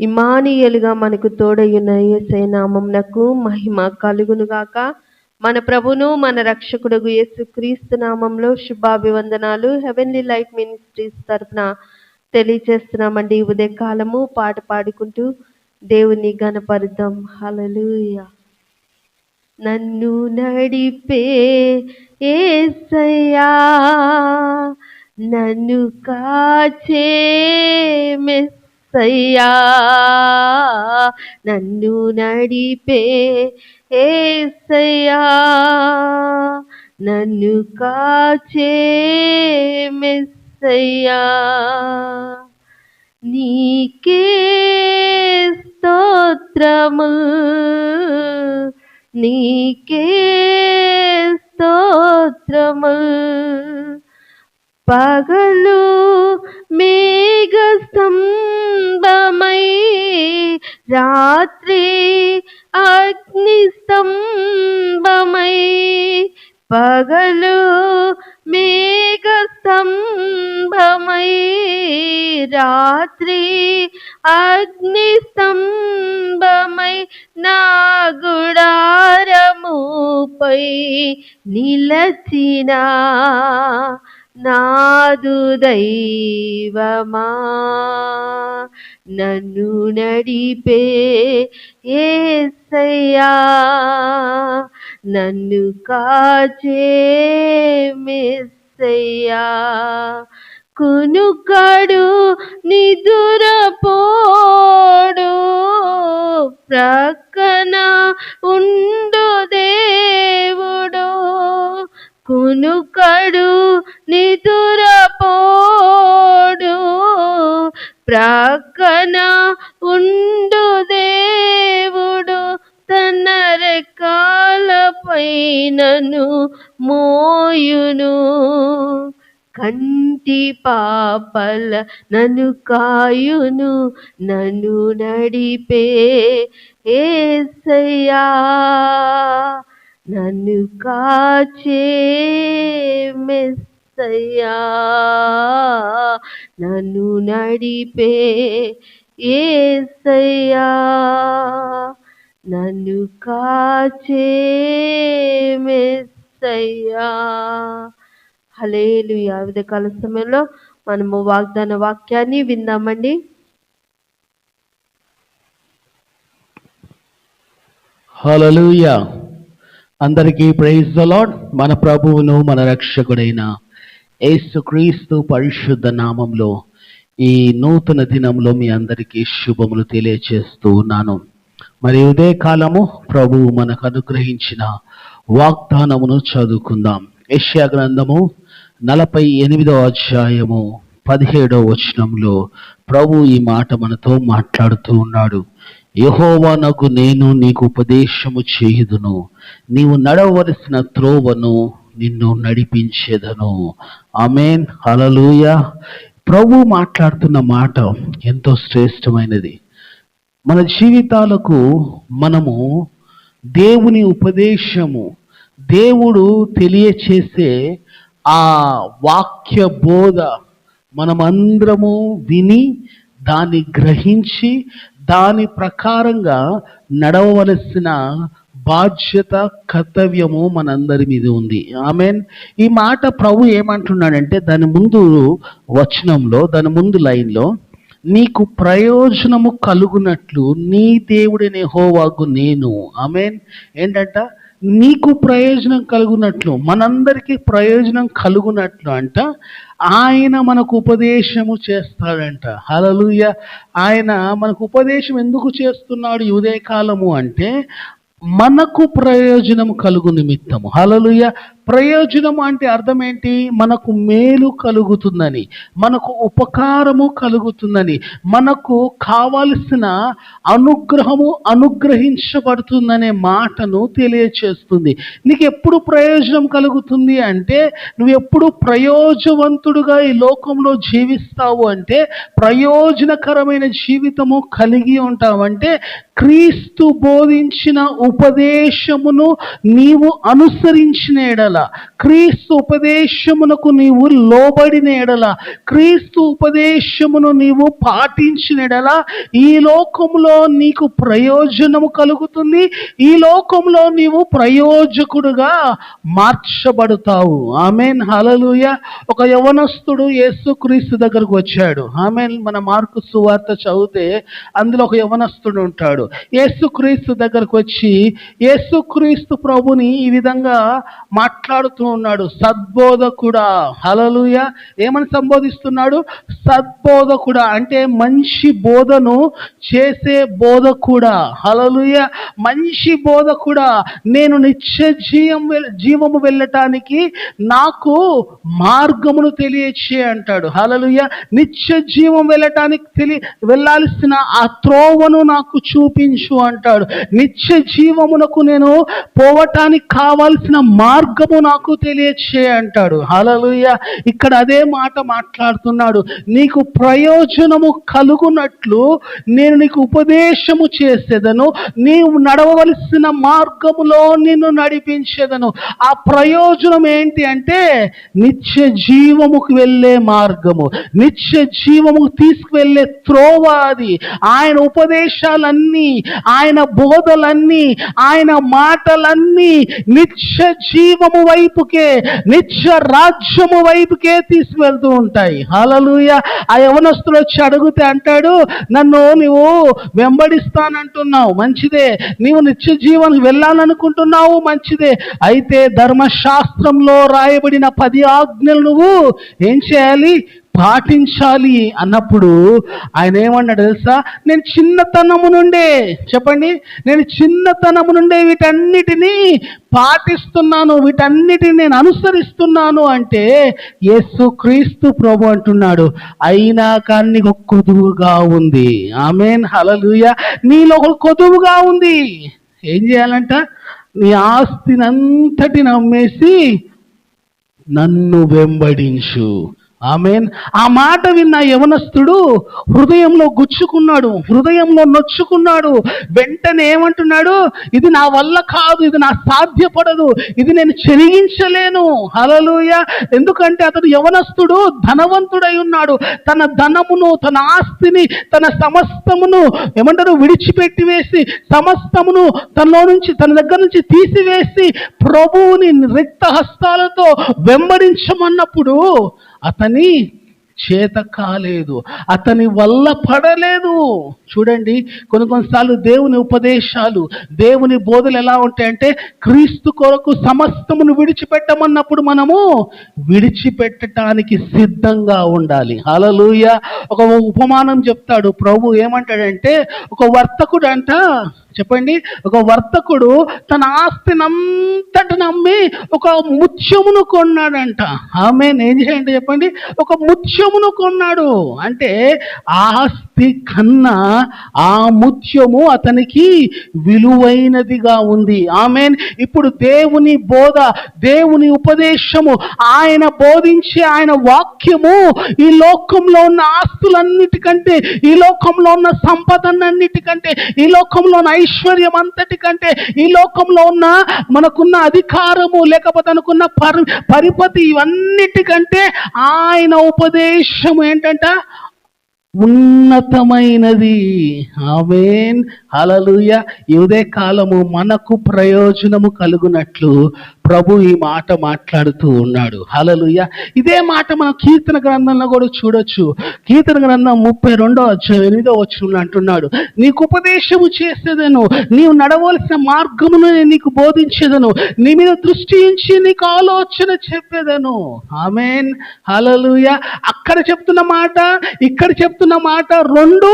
ఇమానియలుగా మనకు తోడయ్యున్న యేసే నామంనకు మహిమ కలుగునుగాక. మన ప్రభును మన రక్షకుడు యేసు క్రీస్తు నామంలో శుభాభివందనాలు. హెవెన్లీ లైఫ్ మినిస్ట్రీస్ తరఫున తెలియచేస్తున్నామండి ఉదయకాలము. పాట పాడుకుంటూ దేవుని గణపరుద్దాం హలలుయ నన్ను నడిపే ఏసయ్యా నన్ను కాచే ఏసయ్యా నన్ను నడిపే ఏసయ్యా నన్ను కాచే మెస్సయ్యా. నీకే స్తోత్రము నీకే స్తోత్రము పగలు మేఘ రాత్రి అగ్ని స్తంభమై పగలు మేఘ స్తంభమై రాత్రి అగ్ని స్తంభమై నా గుడారముపై నిలచిన నాదు దైవమా నన్ను నడిపే ఏసయ్యా నన్ను కాచే మెస్సయ్యా. కునుకడు నిదురపోడు ప్రక్కన ఉండు దేవుడు. కునుకడు నిదు నను మోయును. కంటి పాపల నను కాయును నన్ను నడిపే ఏసయ్యా. నన్ను కాచే మెస్సయ్యా. నన్ను నడిపే ఏసయ్యా. నన్ను కాచే మెస్సయ్యా. హలేలు వివిధ కాల సమయంలో మనము వాగ్దాన వాక్యాన్ని విందామండి హల్లెలూయా. అందరికీ ప్రైజ్ ద లార్డ్. మన ప్రభువును మన రక్షకుడైన యేసుక్రీస్తు పరిశుద్ధ నామంలో ఈ నూతన దినంలో మీ అందరికీ శుభములు తెలియచేస్తూ ఉన్నాను. మరి ఉదయ కాలము ప్రభువు మనకు అనుగ్రహించిన వాగ్దానమును చదువుకుందాం. యెషయా గ్రంథము నలభై ఎనిమిదో అధ్యాయము పదిహేడో వచనంలో ప్రభు ఈ మాట మనతో మాట్లాడుతూ ఉన్నాడు. యహోవానకు నేను నీకు ఉపదేశము చేయుదును. నీవు నడవలసిన త్రోవను నిన్ను నడిపించేదను. ఆమెన్. హలలుయ ప్రభు మాట్లాడుతున్న మాట ఎంతో శ్రేష్టమైనది. మన జీవితాలకు మనము దేవుని ఉపదేశము దేవుడు తెలియచేసే ఆ వాక్య బోధ మనమందరము విని దాన్ని గ్రహించి దాని ప్రకారంగా నడవవలసిన బాధ్యత కర్తవ్యము మనందరి మీద ఉంది. ఆమెన్. ఈ మాట ప్రభు ఏమంటున్నాడంటే దాని ముందు వచనంలో దాని ముందు లైన్లో నీకు ప్రయోజనము కలుగునట్లు నీ దేవుడనే హోవాగు నేను. ఆమెన్. ఏంటంట? నీకు ప్రయోజనం కలుగునట్లు మనందరికీ ప్రయోజనం కలుగునట్లు అంట ఆయన మనకు ఉపదేశము చేస్తాడంట. హలలుయ ఆయన మనకు ఉపదేశం ఎందుకు చేస్తున్నాడు ఉదయకాలము అంటే మనకు ప్రయోజనం కలుగు నిమిత్తము. హలలుయ ప్రయోజనం అంటే అర్థం ఏంటి? మనకు మేలు కలుగుతుందని మనకు ఉపకారము కలుగుతుందని మనకు కావలసిన అనుగ్రహము అనుగ్రహించబడుతుందనే మాటను తెలియచేస్తుంది. నీకు ఎప్పుడు ప్రయోజనం కలుగుతుంది అంటే నువ్వు ఎప్పుడు ప్రయోజవంతుడుగా ఈ లోకంలో జీవిస్తావు అంటే ప్రయోజనకరమైన జీవితము కలిగి ఉంటావంటే క్రీస్తు బోధించిన ఉపదేశమును నీవు అనుసరించిన ఎడల క్రీస్తు ఉపదేశమునకు నీవు లోబడిన ఎడల క్రీస్తు ఉపదేశమును నీవు పాటించిన ఎడల ఈ లోకంలో నీకు ప్రయోజనము కలుగుతుంది ఈ లోకంలో నీవు ప్రయోజకుడుగా మార్చబడతావు. ఆమెన్ హలలుయ ఒక యవనస్తుడు యేసుక్రీస్తు దగ్గరకు వచ్చాడు. ఆమెన్ మన మార్కు సువార్త చదివితే అందులో ఒక యవనస్తుడు ఉంటాడు. యేసుక్రీస్తు దగ్గరకు వచ్చి యేసుక్రీస్తు ప్రభుని ఈ విధంగా మాట్లాడుతూ ఉన్నాడు. సద్బోధకుడా. హలలుయ ఏమని సంబోధిస్తున్నాడు? సద్బోధకుడా. అంటే మంచి బోధను చేసే బోధకుడా. హలలుయ మంచి బోధకుడా. నేను నిత్య జీవం జీవము వెళ్ళటానికి నాకు మార్గమును తెలియచే అంటాడు. హలలుయ నిత్య జీవం వెళ్ళటానికి తెలి వెళ్ళాల్సిన ఆ త్రోవను నాకు చూపించు అంటాడు. నిత్య జీవమునకు నేను పోవటానికి కావాల్సిన మార్గము నాకు తెలియచే అంటాడు. హలలుయ ఇక్కడ అదే మాట మాట్లాడుతున్నాడు. నీకు ప్రయోజనము కలుగునట్లు నేను నీకు ఉపదేశము చేసేదను. నీవు నడవవలసిన మార్గములో నిన్ను నడిపించేదను. ఆ ప్రయోజనం ఏంటి అంటే నిత్య జీవముకు వెళ్ళే మార్గము. నిత్య జీవముకు తీసుకువెళ్ళే త్రోవ అది. ఆయన ఉపదేశాలన్నీ ఆయన బోధలన్నీ ఆయన మాటలన్నీ నిత్య జీవము వైపుకే నిత్య రాజ్యము వైపుకే తీసుకువెళ్తూ ఉంటాయి. హలలుయ ఆ యవనస్తులు వచ్చి అడిగితే అంటాడు నన్ను నువ్వు వెంబడిస్తానంటున్నావు మంచిదే. నీవు నిత్య జీవనం వెళ్ళాలనుకుంటున్నావు మంచిదే. అయితే ధర్మశాస్త్రంలో రాయబడిన పది ఆజ్ఞలు నువ్వు ఏం చేయాలి? పాటించాలి అన్నప్పుడు ఆయన ఏమన్నాడు తెలుసా? నేను చిన్నతనము నుండే చెప్పండి నేను చిన్నతనము నుండే వీటన్నిటినీ పాటిస్తున్నాను వీటన్నిటిని నేను అనుసరిస్తున్నాను అంటే యేసు క్రీస్తు ప్రభు అంటున్నాడు అయినా కానీ నీకు ఒక కొదువుగా ఉంది. ఆమెన్ హలలుయ నీలో ఒక కొదువుగా ఉంది. ఏం చేయాలంట? నీ ఆస్తినంతటిని నమ్మేసి అమ్మేసి నన్ను వెంబడించు. ఆమెన్. ఆ మాట విన్న యవనస్తుడు హృదయంలో గుచ్చుకున్నాడు హృదయంలో నొచ్చుకున్నాడు. వెంటనే ఏమంటున్నాడు? ఇది నా వల్ల కాదు ఇది నా సాధ్యపడదు ఇది నేను చెరిగించలేను. హలలుయ ఎందుకంటే అతడు యవనస్తుడు ధనవంతుడై ఉన్నాడు. తన ధనమును తన ఆస్తిని తన సమస్తమును ఏమంటారు? విడిచిపెట్టి వేసి సమస్తమును తనలో నుంచి తన దగ్గర నుంచి తీసివేసి ప్రభువుని రిక్త హస్తాలతో వెంబడించమన్నప్పుడు అతని చేత కాలేదు అతని వల్ల పడలేదు. చూడండి కొన్ని కొన్నిసార్లు దేవుని ఉపదేశాలు దేవుని బోధలు ఎలా ఉంటాయంటే క్రీస్తు కొరకు సమస్తమును విడిచిపెట్టమన్నప్పుడు మనము విడిచిపెట్టడానికి సిద్ధంగా ఉండాలి. హలలుయ ఒక ఉపమానం చెప్తాడు. ప్రభు ఏమంటాడంటే ఒక వర్తకుడు అంట చెప్పండి? ఒక వర్తకుడు తన ఆస్తిని నమ్మి ఒక ముత్యమును కొన్నాడంట. ఆమె ఏం చేయండి చెప్పండి? ఒక ముత్యమును కొన్నాడు. అంటే ఆస్తి కన్నా ఆ ముత్యము అతనికి విలువైనదిగా ఉంది. ఆమెన్. ఇప్పుడు దేవుని బోధ దేవుని ఉపదేశము ఆయన బోధించే ఆయన వాక్యము ఈ లోకంలో ఉన్న ఆస్తులన్నిటికంటే ఈ లోకంలో ఉన్న సంపదన్నిటికంటే ఈ లోకంలో ఉన్న ఐశ్వర్యం అంతటికంటే ఈ లోకంలో ఉన్న మనకున్న అధికారము లేకపోతే అనుకున్న పరి పరిపతి ఇవన్నిటికంటే ఆయన ఉపదేశం ఏంటంట? ఉన్నతమైనది. ఆమెన్. అలలుయ ఇదే కాలము మనకు ప్రయోజనము కలుగునట్లు. ప్రభు ఈ మాట మాట్లాడుతూ ఉన్నాడు. హలలుయ ఇదే మాట మనం కీర్తన గ్రంథంలో కూడా చూడొచ్చు. కీర్తన గ్రంథం ముప్పై రెండో అధ్యాయం ఎనిమిదో వచ్చిన అంటున్నాడు. నీకు ఉపదేశము చేసేదను నీవు నడవలసిన మార్గమును నేను నీకు బోధించేదను నీ మీద దృష్టి ఉంచి నీకు ఆలోచన చెప్పేదను. ఆమెన్. హలలుయ అక్కడ చెప్తున్న మాట ఇక్కడ చెప్తున్న మాట రెండు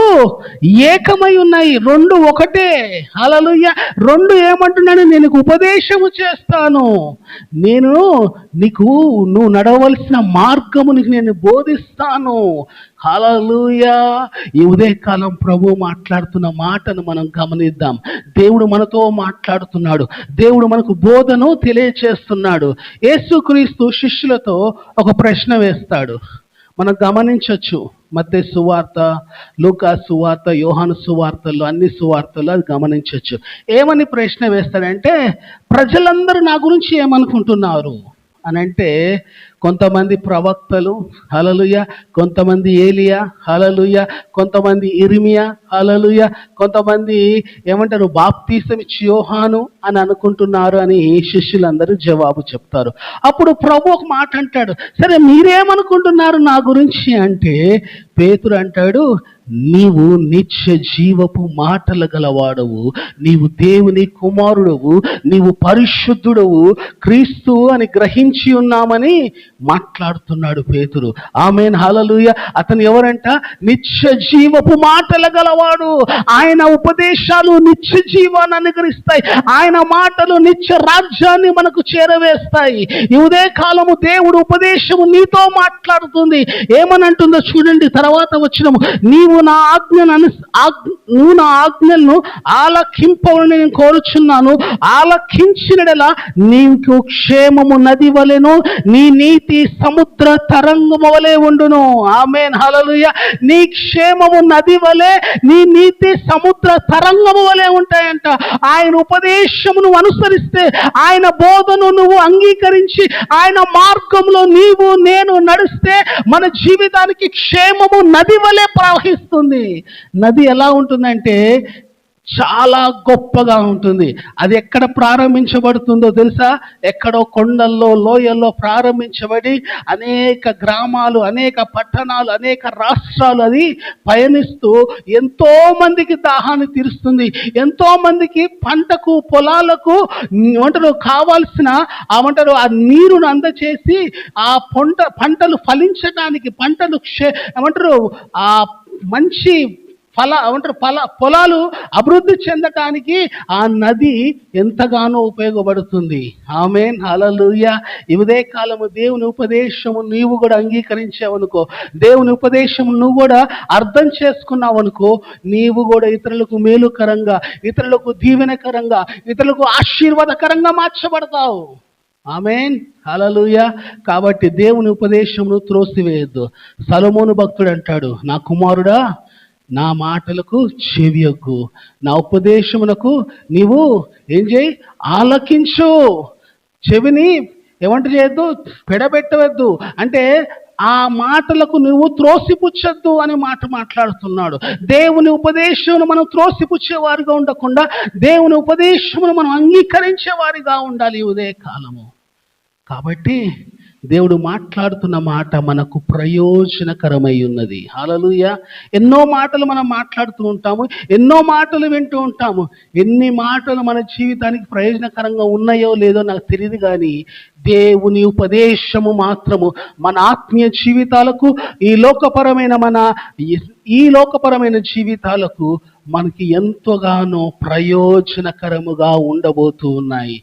ఏకమై ఉన్నాయి. రెండు ఒకటే. హలలుయ రెండు ఏమంటున్నాను నేను ఉపదేశము చేస్తాను. నేను నీకు నువ్వు నడవలసిన మార్గము నీకు నేను బోధిస్తాను. హలలుయా ఈ ఉదయకాలం ప్రభు మాట్లాడుతున్న మాటను మనం గమనిద్దాం. దేవుడు మనతో మాట్లాడుతున్నాడు. దేవుడు మనకు బోధను తెలియచేస్తున్నాడు. యేసుక్రీస్తు శిష్యులతో ఒక ప్రశ్న వేస్తాడు. మనం గమనించవచ్చు మత్తే సువార్త లూకా సువార్త యోహాను సువార్తలు అన్ని సువార్తలు అది గమనించవచ్చు. ఏమని ప్రశ్న వేస్తాడంటే ప్రజలందరూ నా గురించి ఏమనుకుంటున్నారు? అని అంటే కొంతమంది ప్రవక్తలు హలలుయ కొంతమంది ఏలియా హలలుయ కొంతమంది ఇరిమియా హలలుయ కొంతమంది ఏమంటారు బాప్తీసం ఇచ్చి అని అనుకుంటున్నారు అని శిష్యులందరూ జవాబు చెప్తారు. అప్పుడు ప్రభు ఒక మాట అంటాడు సరే మీరేమనుకుంటున్నారు నా గురించి అంటే పేతురు అంటాడు నీవు నిత్య జీవపు మాటలు గలవాడవు. నీవు దేవుని కుమారుడవు. నీవు పరిశుద్ధుడవు. క్రీస్తు అని గ్రహించి ఉన్నామని మాట్లాడుతున్నాడు పేతురు. ఆమెన్. హలలుయ అతను ఎవరంట? నిత్య జీవపు మాటలు గలవాడు. ఆయన ఉపదేశాలు నిత్య జీవాన్ని అనుగ్రహిస్తాయి. ఆయన మాటలు నిత్య రాజ్యాన్ని మనకు చేరవేస్తాయి. ఇదే కాలము దేవుడు ఉపదేశము నీతో మాట్లాడుతుంది. ఏమని అంటుందో చూడండి. తర్వాత వచ్చినము నీవు నా ఆజ్ఞను అను ఆజ్ఞ నువ్వు నా ఆజ్ఞలను ఆలకింపవని నేను కోరుచున్నాను. ఆలకించినడలా నీకు క్షేమము నది వలెను నీ నీతి సముద్ర తరంగము వలె ఉండును. ఆమెన్. హలలుయ నీ క్షేమము నది వలె నీ నీతి సముద్ర తరంగము వలె ఉంటాయంట. ఆయన ఉపదేశమును అనుసరిస్తే ఆయన బోధను నువ్వు అంగీకరించి ఆయన మార్గంలో నీవు నేను నడిస్తే మన జీవితానికి క్షేమము నది వలె ప్రవహిస్తుంది. నది ఎలా ఉంటుందంటే చాలా గొప్పగా ఉంటుంది. అది ఎక్కడ ప్రారంభించబడుతుందో తెలుసా? ఎక్కడో కొండల్లో లోయల్లో ప్రారంభించబడి అనేక గ్రామాలు అనేక పట్టణాలు అనేక రాష్ట్రాలు అది పయనిస్తూ ఎంతో మందికి దాహాన్ని తీరుస్తుంది. ఎంతో మందికి పంటకు పొలాలకు వంటలు కావాల్సిన ఆ వంటలు ఆ నీరును అందచేసి ఆ పంట పంటలు ఫలించడానికి పంటలు క్షే ఏమంటారు? ఆ మంచి ఫల అంటారు ఫల పొలాలు అభివృద్ధి చెందటానికి ఆ నది ఎంతగానో ఉపయోగపడుతుంది. ఆమెన్ అలలుయ ఇదే కాలము దేవుని ఉపదేశము నీవు కూడా అంగీకరించావనుకో దేవుని ఉపదేశం నువ్వు కూడా అర్థం చేసుకున్నావనుకో నీవు కూడా ఇతరులకు మేలుకరంగా ఇతరులకు దీవెనకరంగా ఇతరులకు ఆశీర్వాదకరంగా మార్చబడతావు. ఆమెన్. హలలుయ కాబట్టి దేవుని ఉపదేశమును త్రోసివేయద్దు. సలమోను భక్తుడు అంటాడు నా కుమారుడా నా మాటలకు చెవియొగ్గు. నా ఉపదేశమునకు నీవు ఏం చేయి? ఆలకించు. చెవిని ఏమంట చేయొద్దు? పెడబెట్టవద్దు. అంటే ఆ మాటలకు నువ్వు త్రోసిపుచ్చద్దు అని మాట మాట్లాడుతున్నాడు. దేవుని ఉపదేశమును మనం త్రోసిపుచ్చేవారిగా ఉండకుండా దేవుని ఉపదేశమును మనం అంగీకరించే వారిగా ఉండాలి ఉదయ కాలము కాబట్టి దేవుడు మాట్లాడుతున్న మాట మనకు ప్రయోజనకరమై ఉన్నది. హాలలుయ ఎన్నో మాటలు మనం మాట్లాడుతూ ఉంటాము ఎన్నో మాటలు వింటూ ఉంటాము. ఎన్ని మాటలు మన జీవితానికి ప్రయోజనకరంగా ఉన్నాయో లేదో నాకు తెలియదు కానీ దేవుని ఉపదేశము మాత్రము మన ఆత్మీయ జీవితాలకు ఈ లోకపరమైన మన ఈ- ఈ లోకపరమైన జీవితాలకు మనకి ఎంతగానో ప్రయోజనకరముగా ఉండబోతూ ఉన్నాయి.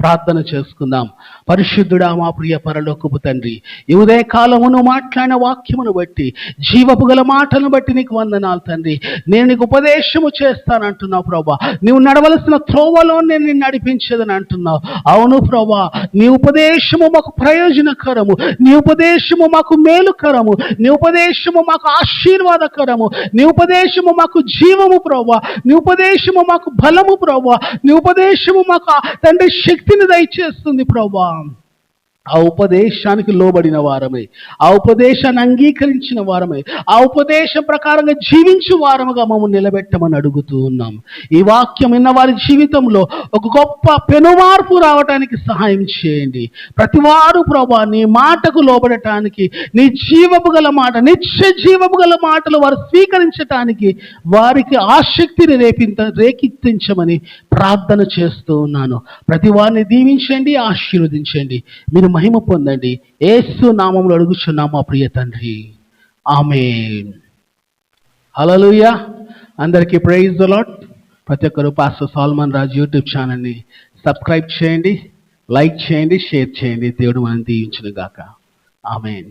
ప్రార్థన చేసుకుందాం. పరిశుద్ధుడా మా ప్రియ పరలోకపు తండ్రి ఈ ఉదయ కాలమును మాట్లాడిన వాక్యమును బట్టి జీవపు గల మాటలను బట్టి నీకు వందనాలు తండ్రి. నేను నీకు ఉపదేశము చేస్తానంటున్నావు ప్రభా. నీవు నడవలసిన త్రోవలో నేను నిన్ను నడిపించేదని అంటున్నావు అవును ప్రభా నీ ఉపదేశము మాకు ప్రయోజనకరము. నీ ఉపదేశము మాకు మేలుకరము. నీ ఉపదేశము మాకు ఆశీర్వాదకరము. నీ ఉపదేశము మాకు జీవము ప్రభా. నీ ఉపదేశము మాకు బలము ప్రభా. నీ ఉపదేశము మాకు తండ్రి శక్తి శక్తిని దయచేస్తుంది ప్రభా. ఆ ఉపదేశానికి లోబడిన వారమై. ఆ ఉపదేశాన్ని అంగీకరించిన వారమై. ఆ ఉపదేశం ప్రకారంగా జీవించు వారముగా మమ్మల్ని నిలబెట్టమని అడుగుతూ ఉన్నాం. ఈ వాక్యం విన్న వారి జీవితంలో ఒక గొప్ప పెనుమార్పు రావటానికి సహాయం చేయండి. ప్రతివారు ప్రభా నీ మాటకు లోబడటానికి నీ జీవపు గల మాట నిత్య జీవపు గల మాటలు వారు స్వీకరించటానికి వారికి ఆసక్తిని రేపింత రేకెత్తించమని ప్రార్థన చేస్తూ ఉన్నాను. ప్రతి వారిని దీవించండి ఆశీర్వదించండి. మీరు మహిమ పొందండి. ఏసు నామంలో అడుగుచున్నాము మా ప్రియ తండ్రి. ఆమె హలలుయ అందరికీ ప్రైజ్ ద లాట్ ప్రతి ఒక్కరు పాస్టర్ సాల్మన్ రాజు యూట్యూబ్ ఛానల్ని సబ్స్క్రైబ్ చేయండి లైక్ చేయండి షేర్ చేయండి. దేవుడు మనం దీవించును గాక ఆమెన్.